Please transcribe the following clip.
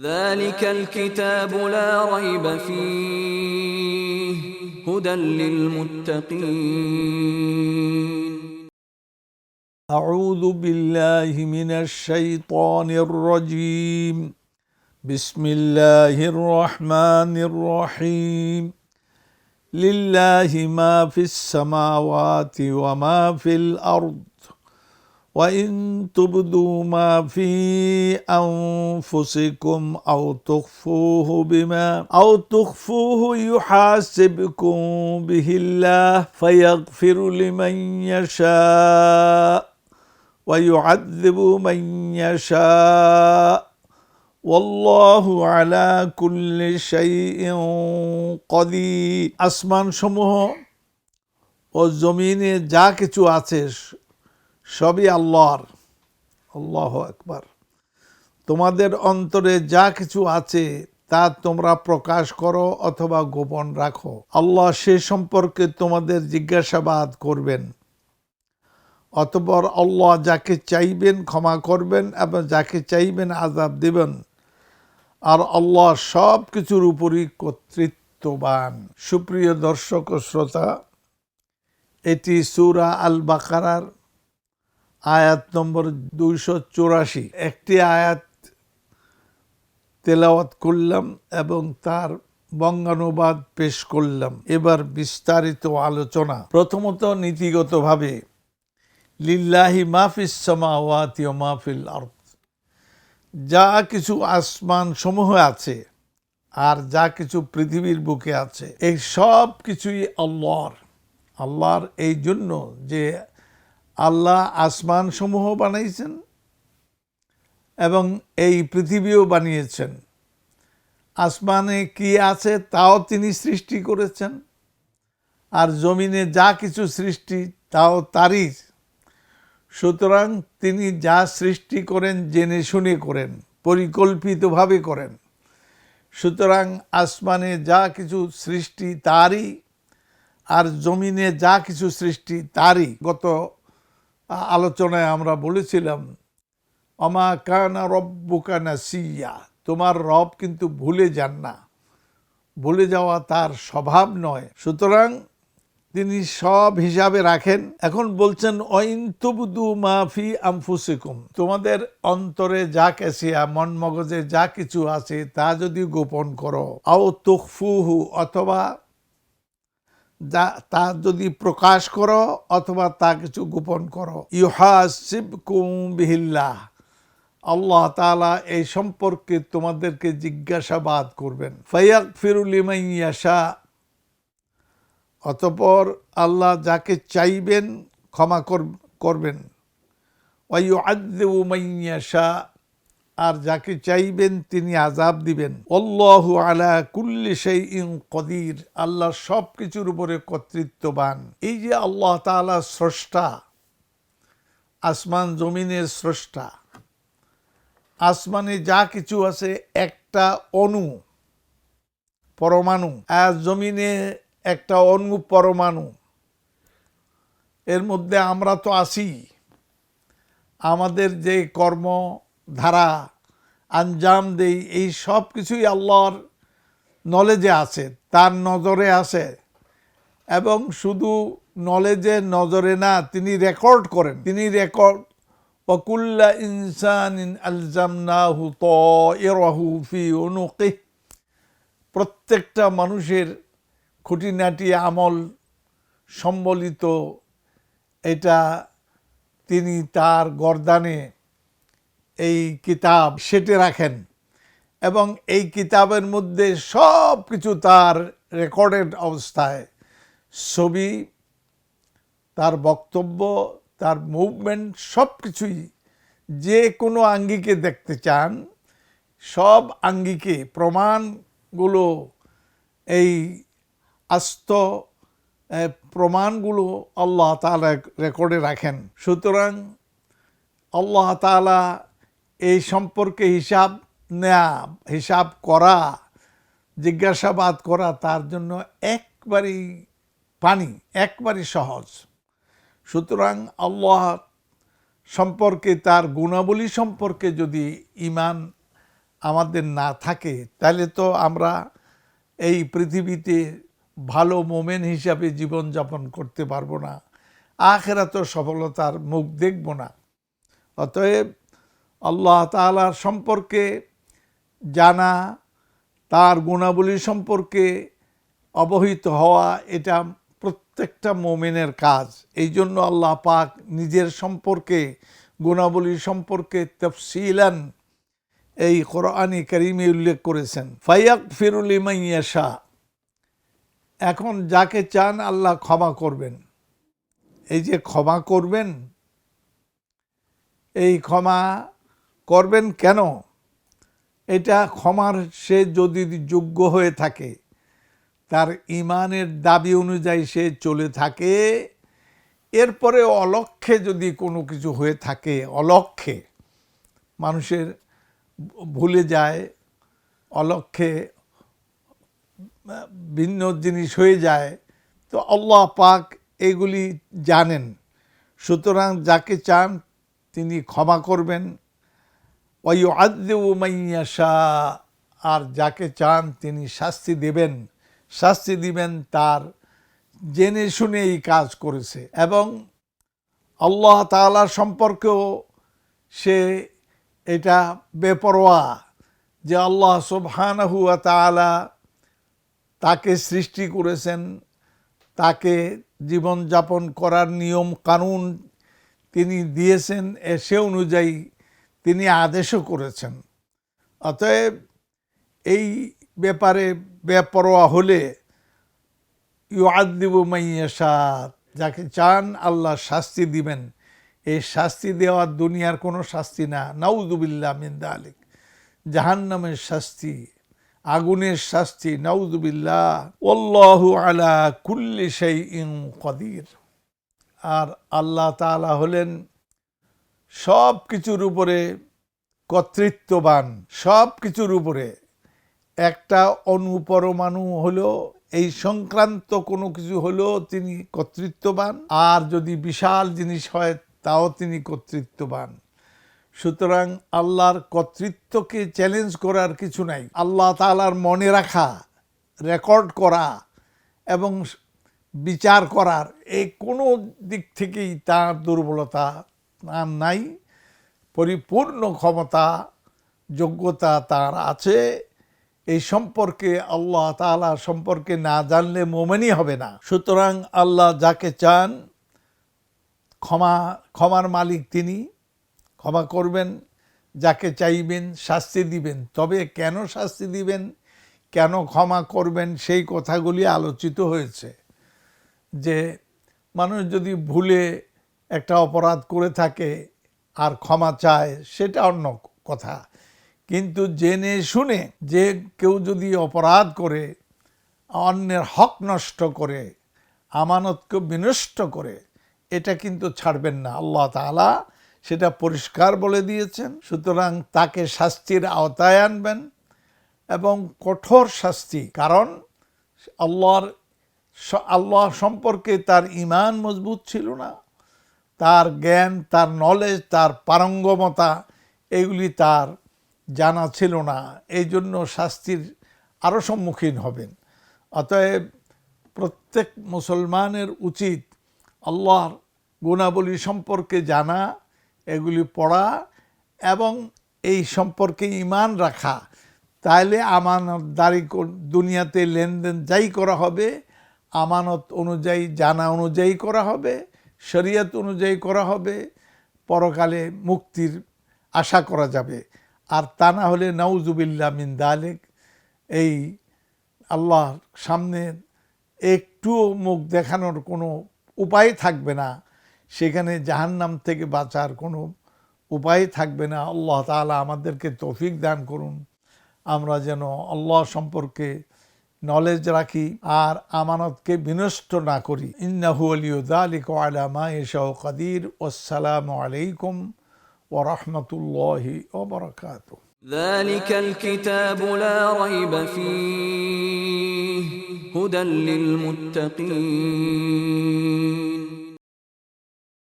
ذلك الكتاب لا ريب فيه هدى للمتقين. أعوذ بالله من الشيطان الرجيم. بسم الله الرحمن الرحيم. لله ما في السماوات وما في الأرض. وإن تبدوا ما في أنفسكم أو تخفوه بما أو تخفوه يحاسبكم به الله فيغفر لمن يشاء ويعذب من يشاء والله على كل شيء قدير আসমান সমূহ ও জমিনে যা কিছু আছে সবই আল্লাহর। আল্লাহ একবার তোমাদের অন্তরে যা কিছু আছে, তা তোমরা প্রকাশ করো অথবা গোপন রাখো। আল্লাহ সে সম্পর্কে তোমাদের জিজ্ঞাসাবাদ করবেন। অতপর আল্লাহ যাকে চাইবেন ক্ষমা করবেন এবং যাকে চাইবেন আজাব দেবেন। আর আল্লাহ সব কিছুর উপরই কর্তৃত্ববান। সুপ্রিয় দর্শক ও শ্রোতা, এটি সুরা আল বাকারার আয়াত নম্বর দুইশো চুরাশি। একটি আয়াত তেলাওয়াত করলাম এবং তার বঙ্গানুবাদ পেশ করলাম। এবার বিস্তারিত আলোচনা। প্রথমত নীতিগতভাবে, লিল্লাহি মাহফিস সামাওয়াতি ও মাহফিল আরদ। যা কিছু আসমান সমূহ আছে আর যা কিছু পৃথিবীর বুকে আছে, এই সব কিছুই আল্লাহর। আল্লাহর এই জন্য যে আল্লাহ আসমান সমূহ বানাইছেন এবং এই পৃথিবীও বানিয়েছেন। আসমানে কি আছে তাও তিনি সৃষ্টি করেছেন আর জমিনে যা কিছু সৃষ্টি তাও তারই। সুতরাং তিনি যা সৃষ্টি করেন জেনে শুনে করেন, পরিকল্পিতভাবে করেন। সুতরাং আসমানে যা কিছু সৃষ্টি তারই আর জমিনে যা কিছু সৃষ্টি তারই। গত আলোচনায় আমরা বলেছিলাম, অমা কানা রব্বুকানা সিয়া তোমার রব কিন্তু ভুলে যান না। ভুলে যাওয়া তার স্বভাব নয়। সুতরাং তিনি সব হিসাবে রাখেন। এখন বলছেন অইন্তবুদু মাফি আমফুসিকুম তোমাদের অন্তরে যা কেসিয়া মন মগজে যা কিছু আছে তা যদি গোপন করো। আও তুকফুহু অথবা যা, তা যদি প্রকাশ করো অথবা তা কিছু গোপন করো। ইউহাসিব বিহিল্লাহ। আল্লাহ তালা এই সম্পর্কে তোমাদেরকে জিজ্ঞাসাবাদ করবেন। ফাইয়াক ফিরুল ইমাইয়াশা অতপর আল্লাহ যাকে চাইবেন ক্ষমা করবেন। আদেউ মাইয়াশা আর যাকে চাইবেন তিনি আজাব দিবেন। অল্লাহ আলা কুল্লি সেই ইন কদির। আল্লাহ সব কিছুর উপরে কর্তৃত্ববান। এই যে আল্লাহ তালা স্রষ্টা, আসমান জমিনের স্রষ্টা, আসমানে যা কিছু আছে একটা অণু, পরমাণু, আর জমিনে একটা অণু, পরমাণু। এর মধ্যে আমরা তো আসি আমাদের যে কর্ম ধারা, আঞ্জাম দেই, এই সব কিছুই আল্লাহর নলেজে আছে, তার নজরে আছে। এবং শুধু নলেজে নজরে না, তিনি রেকর্ড করেন। তিনি রেকর্ড ওকুল্লা ইনসান আলজামনাহু তহু ফি অনুকে প্রত্যেকটা মানুষের খুঁটিনাটি আমল সম্বলিত, এটা তিনি তার গরদানে এই কিতাব সেটে রাখেন এবং এই কিতাবের মধ্যে সব কিছু তার রেকর্ডেড অবস্থায়। ছবি, তার বক্তব্য, তার মুভমেন্ট সব কিছুই যে কোনো আঙ্গিকে দেখতে চান, সব আঙ্গিকে, প্রমাণগুলো, এই আস্ত প্রমাণগুলো আল্লাহ তালা রেকর্ডে রাখেন। সুতরাং আল্লাহ তালা এই সম্পর্কে হিসাব নেয়া, হিসাব করা, জিজ্ঞাসাবাদ করা তার জন্য একবারই পানি, একবারই সহজ। সুতরাং আল্লাহ সম্পর্কে, তার গুণাবলী সম্পর্কে যদি ইমান আমাদের না থাকে, তাহলে তো আমরা এই পৃথিবীতে ভালো মোমেন হিসাবে জীবনযাপন করতে পারব না। আখেরা তো সফলতার মুখ দেখব না। অতএব আল্লাহ তাআলার সম্পর্কে জানা, তার গুণাবলী সম্পর্কে অবহিত হওয়া, এটা প্রত্যেকটা মোমেনের কাজ। এই জন্য আল্লাহ পাক নিজের সম্পর্কে, গুণাবলী সম্পর্কে তফসিলান এই কোরআনি করিমে উল্লেখ করেছেন। ফাইয়াক ফিরুল ইমাইয়াশা এখন যাকে চান আল্লাহ ক্ষমা করবেন। এই যে ক্ষমা করবেন, এই ক্ষমা করবেন কেন? এটা ক্ষমার সে যদি যোগ্য হয়ে থাকে, তার ইমানের দাবি অনুযায়ী সে চলে থাকে। এরপরে অলক্ষে যদি কোনো কিছু হয়ে থাকে অলক্ষে মানুষের ভুলে যায় অলক্ষে ভিন্ন জিনিস হয়ে যায়, তো আল্লাহ পাক এগুলি জানেন। সুতরাং যাকে চান তিনি ক্ষমা করবেন। আদেউ মাইয়াশা আর যাকে চান তিনি শাস্তি দেবেন। শাস্তি দিবেন তার জেনে শুনে এই কাজ করেছে এবং আল্লাহ তাআলার সম্পর্কেও সে এটা বেপরোয়া যে আল্লাহ সুবহানাহু ওয়া তাআলা তাকে সৃষ্টি করেছেন, তাকে জীবনযাপন করার নিয়ম কানুন তিনি দিয়েছেন সে অনুযায়ী তিনি আদেশও করেছেন। অতএব এই ব্যাপারে বেপরোয়া হলে ইউ আদিব মাইয়াশা যাকে চান আল্লাহ শাস্তি দিবেন। এই শাস্তি দেওয়ার দুনিয়ার কোনো শাস্তি না। নাউদুবিল্লা মিন্দা আলিক জাহান্নামের শাস্তি, আগুনের শাস্তি নাউদুবিল্লাহ ওল্লাহু আলা কুল্লি সেই ইং কদির। আর আল্লাহ তাআলা হলেন সব কিছুর উপরে কর্তৃত্ববান সব কিছুর উপরে। একটা অনুপরমাণু হলো, এই সংক্রান্ত কোনো কিছু হলো তিনি কর্তৃত্ববান, আর যদি বিশাল জিনিস হয়, তাও তিনি কর্তৃত্ববান। সুতরাং আল্লাহর কর্তৃত্বকে চ্যালেঞ্জ করার কিছু নাই। আল্লাহ তালার মনে রাখা রেকর্ড করা এবং বিচার করার, এই কোনো দিক থেকেই তার দুর্বলতা তার নাই। পরিপূর্ণ ক্ষমতা, যোগ্যতা তার আছে। এই সম্পর্কে আল্লাহ তাআলা সম্পর্কে না জানলে মোমেনই হবে না। সুতরাং আল্লাহ যাকে চান, ক্ষমা, ক্ষমার মালিক তিনি। ক্ষমা করবেন, যাকে চাইবেন শাস্তি দিবেন। তবে কেন শাস্তি দিবেন, কেন ক্ষমা করবেন, সেই কথাগুলি আলোচিত হয়েছে। যে মানুষ যদি ভুলে একটা অপরাধ করে থাকে আর ক্ষমা চায়, সেটা অন্য কথা। কিন্তু জেনে শুনে যে কেউ যদি অপরাধ করে, অন্যের হক নষ্ট করে, আমানতকে বিনষ্ট করে, এটা কিন্তু ছাড়বেন না। আল্লাহ তাআলা সেটা পরিষ্কার বলে দিয়েছেন। সুতরাং তাকে শাস্তির আওতায় আনবেন এবং কঠোর শাস্তি, কারণ আল্লাহর আল্লাহ সম্পর্কে তার ইমান মজবুত ছিল না। তার জ্ঞান, তার নলেজ তার পারঙ্গমতা, এগুলি তার জানা ছিল না। এই জন্য শাস্তির আরও সম্মুখীন হবেন। অতএব প্রত্যেক মুসলমানের উচিত আল্লাহর গুণাবলী সম্পর্কে জানা, এগুলি পড়া এবং এই সম্পর্কে ইমান রাখা। তাইলে আমানত আমানতদারি দুনিয়াতে লেনদেন যাই করা হবে, আমানত অনুযায়ী, জানা অনুযায়ী করা হবে। শরিয়ত অনুযায়ী করা হবে, পরকালে মুক্তির আশা করা যাবে। আর তা না হলে নাউজুবিল্লা মিন দালেক, এই আল্লাহর সামনে একটুও মুখ দেখানোর কোনো উপায় থাকবে না। সেখানে জাহান্নাম থেকে বাঁচার কোনো উপায় থাকবে না। আল্লাহ তালা আমাদেরকে তৌফিক দান করুন। আমরা যেন আল্লাহ সম্পর্কে নলেজ রাখি আর আমানতকে বিনষ্ট না করি ইন্নাহু আলিউদ্দালিক আলামা এশাও কাদির আসসালামু আলাইকুম ওরহমতুল্লাহি ওবরাকাতুহ ذلك الكتاب لا ريب فيه هدى للمتقين